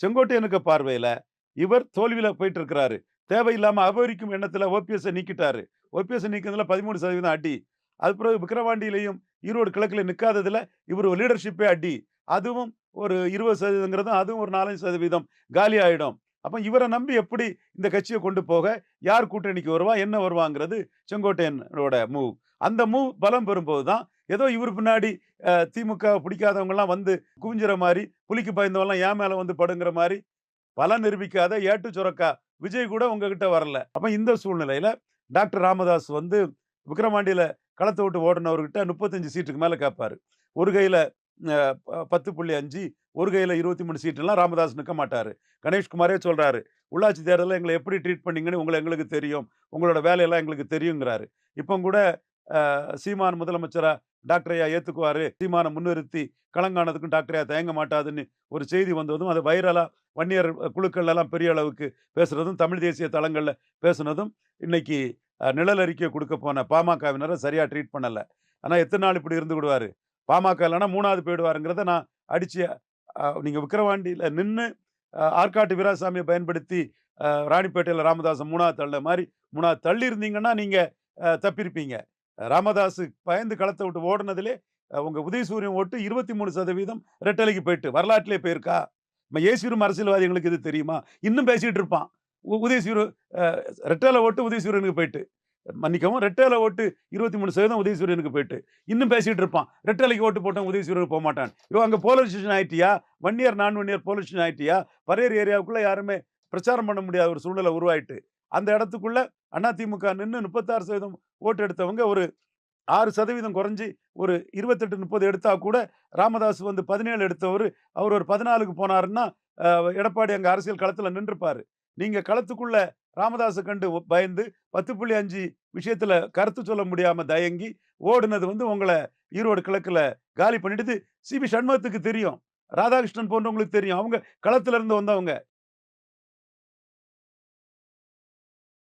செங்கோட்டையனுக்கு பார்வையில் இவர் தோல்வியில் போயிட்டு இருக்கிறாரு தேவையில்லாமல் அபகரிக்கும் எண்ணத்தில் ஓபிஎஸ்ஸை நீக்கிட்டாரு. ஓபிஎஸ்ஸை நீக்கிறதுல பதிமூணு சதவீதம் அடி. அது பிறகு விக்கிரவாண்டியிலையும் ஈரோடு கிழக்கில் நிற்காததில் இவர் லீடர்ஷிப்பே அடி. அதுவும் ஒரு இருபது சதவீதங்கிறதும் அதுவும் ஒரு நாலஞ்சு சதவீதம் காலி ஆகிடும் அப்போ இவரை நம்பி எப்படி இந்த கட்சியை கொண்டு போக? யார் கூட்டணிக்கு வருவா? என்ன வருவாங்கிறது செங்கோட்டையனோட மூவ் அந்த மூவ் பலம் பெறும்போது தான் ஏதோ இவர் பின்னாடி திமுக பிடிக்காதவங்கெல்லாம் வந்து குவிஞ்சுற மாதிரி புலிக்கு பயந்தவங்கலாம் ஏன் மேலே வந்து படுங்கிற மாதிரி பலம் நிரூபிக்காத ஏட்டு சுரக்கா விஜய் கூட உங்ககிட்ட வரல. அப்போ இந்த சூழ்நிலையில் டாக்டர் ராமதாஸ் வந்து விக்ரமாண்டியில் களத்தை விட்டு ஓடினவர்கிட்ட முப்பத்தஞ்சு சீட்டுக்கு மேலே கேட்பாரு. ஒரு கையில் பத்து புள்ளி அஞ்சு ஒரு கையில் இருபத்தி மூணு சீட்டெல்லாம் ராமதாஸ் நிற்க மாட்டார். கணேஷ்குமாரே சொல்கிறாரு உள்ளாட்சி தேர்தலில் எங்களை எப்படி ட்ரீட் பண்ணீங்கன்னு உங்களை எங்களுக்கு தெரியும். உங்களோட வேலையெல்லாம் எங்களுக்கு தெரியுங்கிறாரு. இப்போ கூட சீமான் முதலமைச்சராக டாக்டர் ஏற்றுக்குவார் சீமானை முன்னிறுத்தி கலங்கானதுக்கும் டாக்டரையா தயங்க மாட்டாதுன்னு ஒரு செய்தி வந்ததும் அது வைரலாக வன்னியர் குழுக்கள் எல்லாம் பெரிய அளவுக்கு பேசுகிறதும் தமிழ் தேசிய தளங்களில் பேசுனதும் இன்னைக்கு நிழல் அறிக்கை கொடுக்க போன பாமகவினரை சரியாக ட்ரீட் பண்ணலை. ஆனால் எத்தனை நாள் இப்படி இருந்து விடுவார்? பாமக இல்லைன்னா மூணாவது போயிடுவாருங்கிறத நான் அடிச்சு நீங்கள் விக்கிரவாண்டியில் நின்று ஆற்காட்டு வீராசாமியை பயன்படுத்தி ராணிப்பேட்டையில் ராமதாசன் மூணாவது தள்ள மாதிரி மூணாவது தள்ளி இருந்தீங்கன்னா நீங்கள் தப்பிருப்பீங்க. ராமதாஸ் பயந்து களத்தை விட்டு ஓடுனதுலே உங்கள் உதயசூரியன் ஓட்டு இருபத்தி மூணு சதவீதம் ரெட்டலைக்கு போயிட்டு வரலாற்றிலே போயிருக்கா? நம்ம ஏசிவரும் அரசியல்வாதிகளுக்கு இது தெரியுமா? இன்னும் பேசிகிட்டு இருப்பான். உ- உதயசூரு ரெட்டலை ஓட்டு உதயசூரியனுக்கு போயிட்டு. மன்னிக்கவும் ரெட்டேல ஓட்டு இருபத்தி மூணு சதவீதம் உதயசூரியனுக்கு போயிட்டு. இன்னும் பேசிட்டு இருப்பான். ரெட்டலைக்கு ஓட்டு போட்டவன் உதயசூரியனுக்கு போக மாட்டான். இவன் அங்கே போலீஸ் ஸ்டேஷன் ஆயிட்டியா? ஒன் இயர் நான் ஒன் இயர் போலீஸ் ஸ்டேஷன் ஆயிட்டியா? பரையர் ஏரியாவுக்குள்ள யாருமே பிரச்சாரம் பண்ண முடியாத ஒரு சூழ்நிலை உருவாயிட்டு. அந்த இடத்துக்குள்ள அதிமுக நின்று முப்பத்தாறு சதவீதம் ஓட்டு எடுத்தவங்க ஒரு ஆறு சதவீதம் குறைஞ்சி ஒரு இருபத்தெட்டு முப்பது எடுத்தா கூட ராமதாஸ் வந்து பதினேழு எடுத்தவர். அவர் ஒரு பதினாலுக்கு போனாருன்னா எடப்பாடி அங்கே அரசியல் களத்தில் நின்றுப்பாரு. நீங்கள் களத்துக்குள்ளே ராமதாஸை கண்டு பயந்து பத்து புள்ளி அஞ்சு விஷயத்தில் கருத்து சொல்ல முடியாமல் தயங்கி ஓடுனது வந்து உங்களை ஈரோடு கிழக்கில் காலி பண்ணிட்டு சிபி சண்முகத்துக்கு தெரியும். ராதாகிருஷ்ணன் போன்றவங்களுக்கு தெரியும். அவங்க களத்துல இருந்து வந்தவங்க.